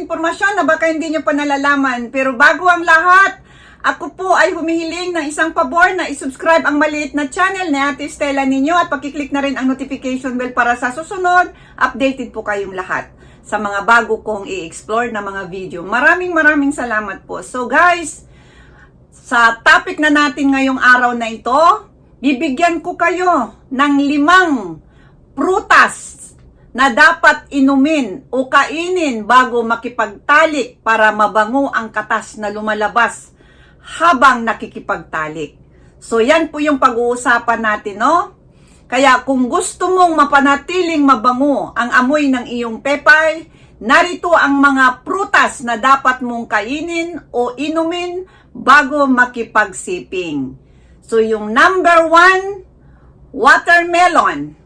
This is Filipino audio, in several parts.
impormasyon na baka hindi nyo pa nalalaman. Pero bago ang lahat, ako po ay humihiling ng isang pabor na isubscribe ang maliit na channel ni Ate Stella ninyo at pakiclick na rin ang notification bell para sa susunod, updated po kayong lahat sa mga bago kong i-explore na mga video. Maraming maraming salamat po. So guys, sa topic na natin ngayong araw na ito, bibigyan ko kayo ng limang prutas na dapat inumin o kainin bago makipagtalik para mabango ang katas na lumalabas habang nakikipagtalik. So yan po yung pag-uusapan natin, no? Kaya kung gusto mong mapanatiling mabango ang amoy ng iyong pepay, narito ang mga prutas na dapat mong kainin o inumin bago makipagsiping. So yung number one, watermelon.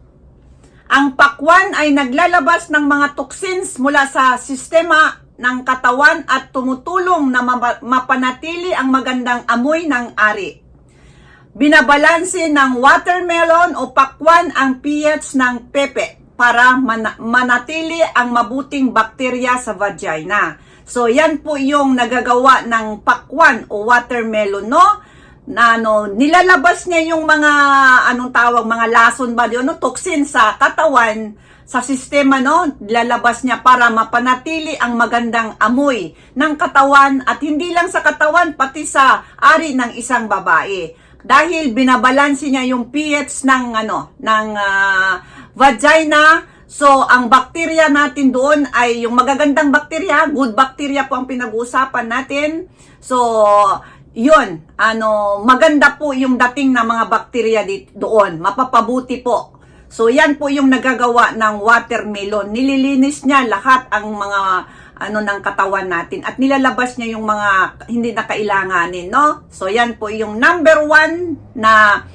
Ang pakwan ay naglalabas ng mga toxins mula sa sistema ng katawan at tumutulong na mapa- mapanatili ang magandang amoy ng ari. Binabalanse ng watermelon o pakwan ang pH ng pepe para mana- manatili ang mabuting bakterya sa vagina. So yan po yung nagagawa ng pakwan o watermelon, no? Na ano, nilalabas niya yung mga anong tawag mga lason ba yun, no? toxin sa katawan sa sistema no lalabas niya para mapanatili ang magandang amoy ng katawan at hindi lang sa katawan pati sa ari ng isang babae. Dahil binabalanse niya yung pH ng ano ng ah, vagina. So ang bakterya natin doon ay yung magagandang bakterya. Good bakterya po ang pinag-uusapan natin. So yun, ano, maganda po yung dating na mga bakterya dit, doon. Mapapabuti po. So, yan po yung nagagawa ng watermelon. Nililinis niya lahat ang mga ano ng katawan natin at nilalabas niya yung mga hindi na kailanganin, no? So, yan po yung number one na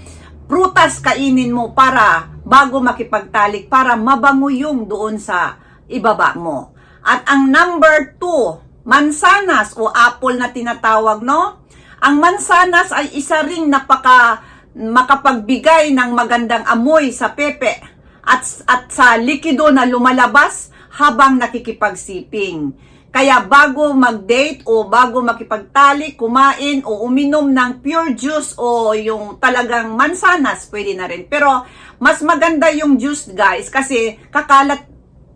prutas kainin mo para bago makipagtalik para mabango yung doon sa ibaba mo. At ang number two, mansanas o apple na tinatawag, no? Ang mansanas ay isa ring napaka makapagbigay ng magandang amoy sa pepe at, at sa likido na lumalabas habang nakikipagsiping. Kaya bago mag-date o bago makipagtalik, kumain o uminom ng pure juice o yung talagang mansanas, pwede na rin. Pero mas maganda yung juice guys kasi kakalat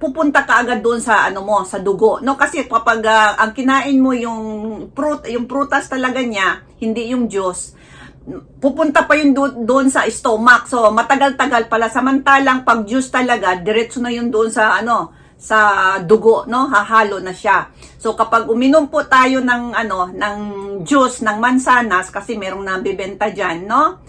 pupunta ka agad doon sa ano mo sa dugo no? Kasi kapag ah, ang kinain mo yung fruit yung prutas talaga niya hindi yung juice pupunta pa yun do- doon sa stomach. So matagal-tagal pala. Samantalang pag juice talaga diretso na yun doon sa ano sa dugo no? Hahalo na siya. So kapag uminom po tayo ng ano ng juice ng mansanas kasi merong nabibenta diyan no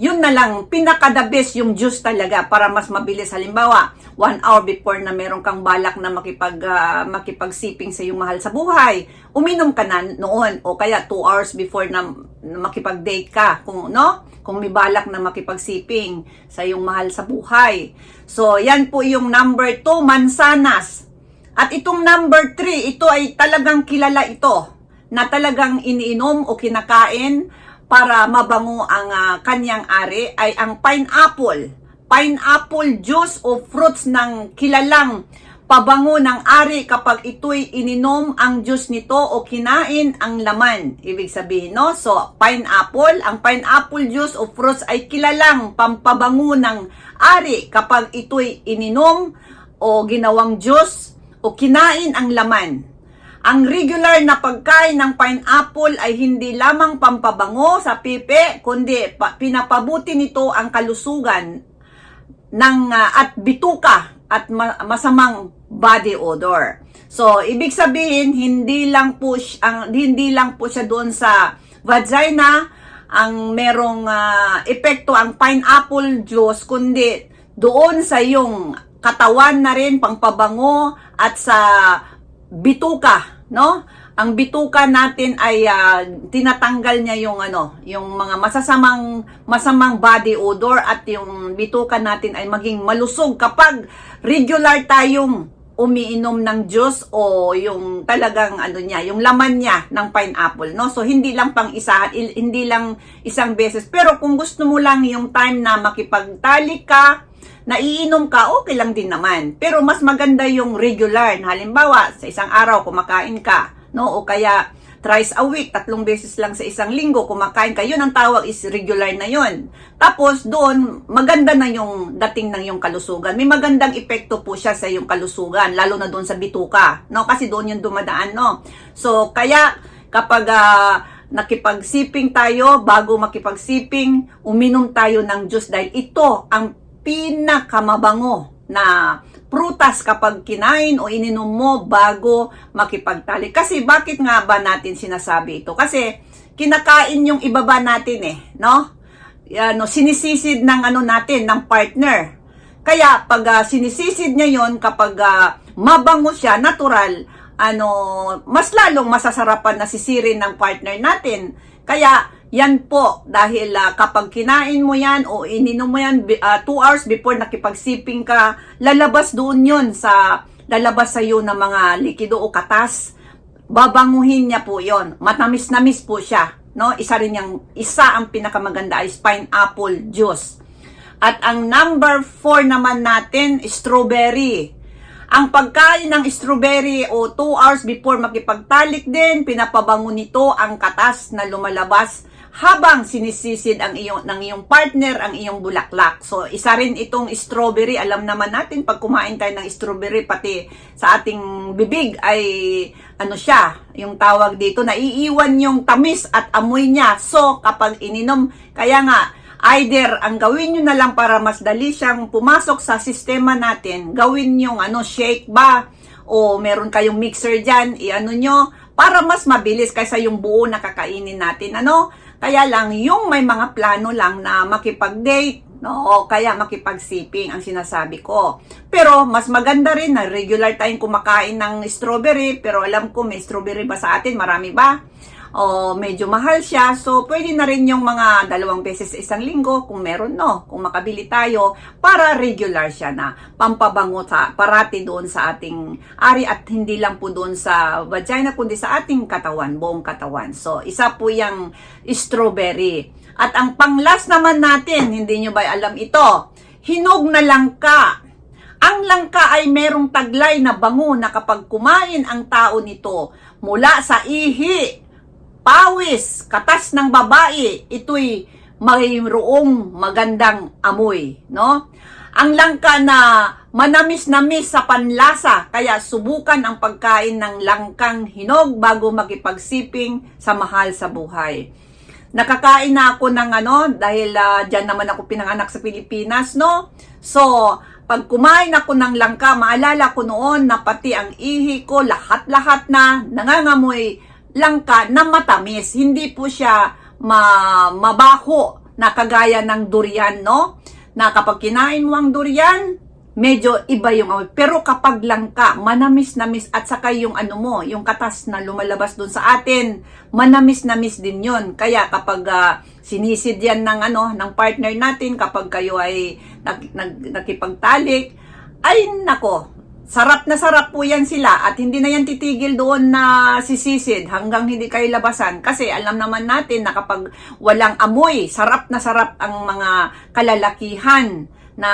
yun na lang, pinaka the best yung juice talaga para mas mabilis. Halimbawa, one hour before na meron kang balak na makipag, ah, makipagsiping sa iyong mahal sa buhay, uminom ka na noon. O kaya two hours before na, na makipag-date ka. Kung, no? Kung may balak na makipagsiping sa iyong mahal sa buhay. So, yan po yung number two, mansanas. At itong number three, ito ay talagang kilala ito na talagang iniinom o kinakain para mabango ang ah, kanyang ari ay ang pineapple. Pineapple juice o fruits ng kilalang pabango ng ari kapag ito'y ininom ang juice nito o kinain ang laman. Ibig sabihin, no? So, pineapple, ang pineapple juice o fruits ay kilalang pampabango ng ari kapag ito'y ininom o ginawang juice o kinain ang laman. Ang regular na pagkain ng pineapple ay hindi lamang pampabango sa pipi, kundi pa, pinapabuti nito ang kalusugan ng ah, at bituka at ma- masamang body odor. So, ibig sabihin hindi lang po ang hindi lang po siya doon sa vagina ang merong ah, epekto ang pineapple juice kundi doon sa yung katawan na rin pangpabango at sa bituka, no? Ang bituka natin ay ah, tinatanggal niya yung ano, yung mga masasamang masamang body odor at yung bituka natin ay maging malusog kapag regular tayong umiinom ng juice o yung talagang ano niya, yung laman niya ng pineapple, no? So hindi lang pang isa, hindi lang isang beses. Pero kung gusto mo lang yung time na makipagtalik ka, naiinom ka, okay lang din naman. Pero mas maganda yung regular. Halimbawa, sa isang araw kumakain ka, no? O kaya thrice a week, tatlong beses lang sa isang linggo kumakain ka. Yun ang tawag is regular na yun. Tapos doon, maganda na yung dating ng yung kalusugan. May magandang epekto po siya sa yung kalusugan, lalo na doon sa bituka, no? Kasi doon yung dumadaan, no? So, kaya kapag ah, nakipagsiping tayo, bago makipagsiping, uminom tayo ng juice dahil ito ang pinakamabango na prutas kapag kinain o ininom mo bago makipagtalik. Kasi bakit nga ba natin sinasabi ito? Kasi kinakain yung ibaba natin eh, no? Ano, sinisisid ng ano natin, ng partner. Kaya pag ah, sinisisid niya yon kapag ah, mabango siya, natural, ano, mas lalong masasarapan na sisirin ng partner natin. Kaya yan po, dahil ah, kapag kinain mo yan o ininom mo yan 2 hours before nakipagsiping ka, lalabas doon yun sa, lalabas sa iyo ng mga likido o katas. Babanguhin niya po yon Matamis-namis po siya. No? Isa rin yung, isa ang pinakamaganda ay pineapple juice. At ang number 4 naman natin, strawberry. Ang pagkain ng strawberry o 2 hours before makipagtalik din, pinapabango nito ang katas na lumalabas habang sinisisid ang iyong, ng iyong partner ang iyong bulaklak. So, isa rin itong strawberry. Alam naman natin, pag kumain tayo ng strawberry, pati sa ating bibig ay ano siya, yung tawag dito, naiiwan yung tamis at amoy niya. So, kapag ininom, kaya nga, either ang gawin nyo na lang para mas dali siyang pumasok sa sistema natin, gawin yung ano, shake ba, o meron kayong mixer dyan, i-ano nyo, para mas mabilis kaysa yung buo na kakainin natin, ano? Kaya lang, yung may mga plano lang na makipag-date, no, o kaya makipagsiping ang sinasabi ko. Pero mas maganda rin na regular tayong kumakain ng strawberry, pero alam ko may strawberry ba sa atin, marami ba? O medyo mahal siya. So, pwede na rin yung mga dalawang beses sa isang linggo kung meron, no? Kung makabili tayo para regular siya na pampabango sa, parati doon sa ating ari at hindi lang po doon sa vagina kundi sa ating katawan, buong katawan. So, isa po yung strawberry. At ang panglas naman natin, hindi nyo ba alam ito? Hinog na langka. Ang langka ay merong taglay na bango na kapag kumain ang tao nito mula sa ihi, pawis, katas ng babae, ito'y mayroong magandang amoy, no? Ang langka na manamis-namis sa panlasa, kaya subukan ang pagkain ng langkang hinog bago makipagsiping sa mahal sa buhay. Nakakain na ako ng ano, dahil uh, dyan naman ako pinanganak sa Pilipinas, no? So, pag kumain ako ng langka, maalala ko noon na pati ang ihi ko, lahat-lahat na nangangamoy langka na matamis. Hindi po siya ma mabaho na kagaya ng durian, no? Na kapag kinain mo ang durian, medyo iba yung amoy. Pero kapag langka, manamis-namis at saka yung ano mo, yung katas na lumalabas doon sa atin, manamis-namis din yun. Kaya kapag uh, sinisid yan ng ano, ng partner natin, kapag kayo ay nag, nag, nakipagtalik, ay nako, sarap na sarap po yan sila at hindi na yan titigil doon na sisisid hanggang hindi kayo labasan kasi alam naman natin na kapag walang amoy, sarap na sarap ang mga kalalakihan na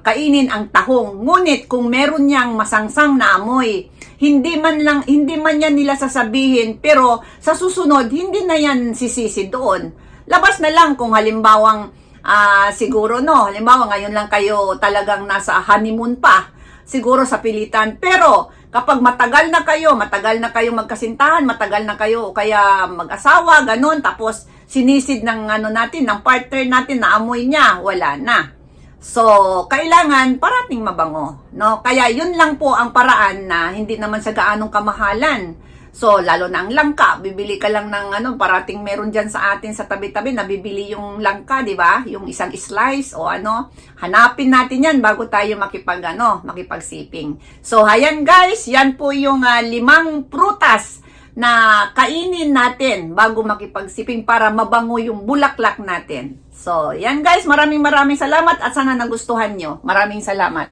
kainin ang tahong. Ngunit kung meron niyang masangsang na amoy, hindi man lang hindi man yan nila sasabihin pero sa susunod hindi na yan sisisi doon. Labas na lang kung halimbawang ah, siguro no, halimbawa ngayon lang kayo talagang nasa honeymoon pa siguro sa pilitan. Pero kapag matagal na kayo, matagal na kayo magkasintahan, matagal na kayo o kaya mag-asawa, ganun, tapos sinisid ng ano natin, ng partner natin na amoy niya, wala na. So, kailangan parating mabango, no? Kaya yun lang po ang paraan na hindi naman sa gaanong kamahalan. So, lalo na ang langka, bibili ka lang ng ano, parating meron dyan sa atin sa tabi-tabi, nabibili yung langka, di ba? Yung isang slice o ano, hanapin natin yan bago tayo makipag, ano, makipagsiping. So, ayan guys, yan po yung ah, limang prutas na kainin natin bago makipagsiping para mabango yung bulaklak natin. So, yan guys, maraming maraming salamat at sana nagustuhan nyo. Maraming salamat.